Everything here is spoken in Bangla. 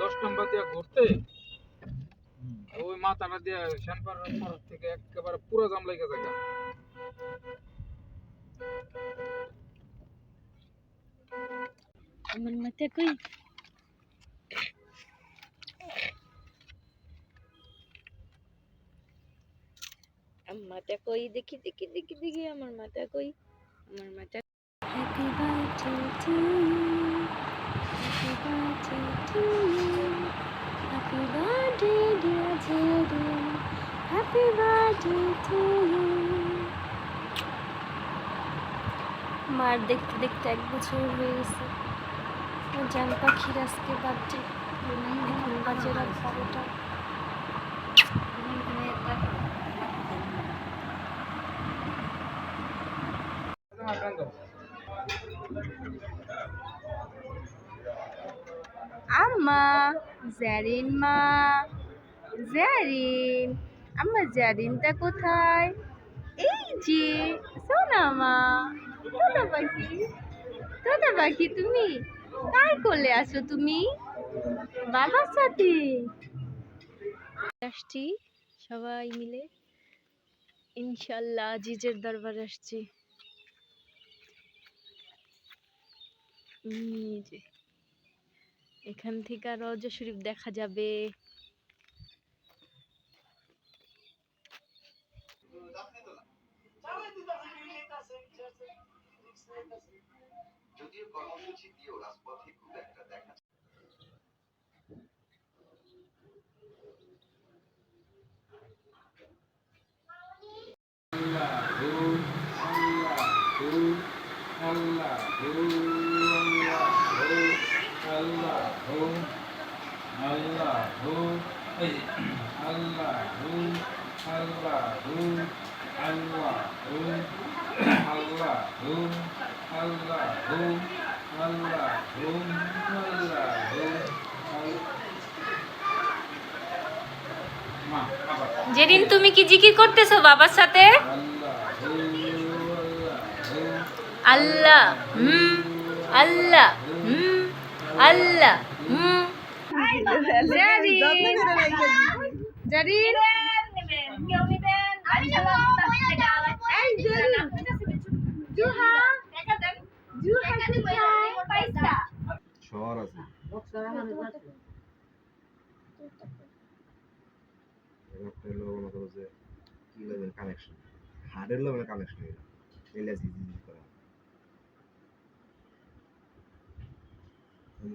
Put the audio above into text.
দশ নম্বর দিয়ে ঘুরতে ওই মাথাটা দিয়ে শ্যানপার পর থেকে একেবারে পুরো জাম লেগে যায় আমার মাথা কই? আমার মাথা কই? দেখি দেখি দেখি দেখি আমার মাথা কই? আমার মাথা হ্যাপি বার্থডে টু ইউ মার দেখতে দেখতে এক বছর হয়ে গেছে। জান পাখির আজকে এখন বাজে রাত বারোটা। আম্মা জ্যারিন মা জ্যারিন আম্মা জ্যারিনটা কোথায় এই যে সোনা মা সোনা পাখি সোনা পাখি তুমি কার কোলে আসো তুমি বাবার সাথে আসছি, সবাই মিলে। ইনশাল্লাহ আজিজের দরবারে আসছি। যে। এখান থেকে আর রওজা শরীফ দেখা যাবে। যদিও কর্মসূচি দিয়েও রাজপথে খুব একটা দেখা জেরিন তুমি কি জিকির করতেছো বাবার সাথে? আল্লাহ হুম আল্লাহ হুম আল্লাহ হুম। জারিন জারিন এই জুরি জুহা জুহা কোথায় শহর আছে মনে কি লেভেল কানেকশন হার্ডের লেভেল কানেকশন এটা এলে জিজি করা ফোন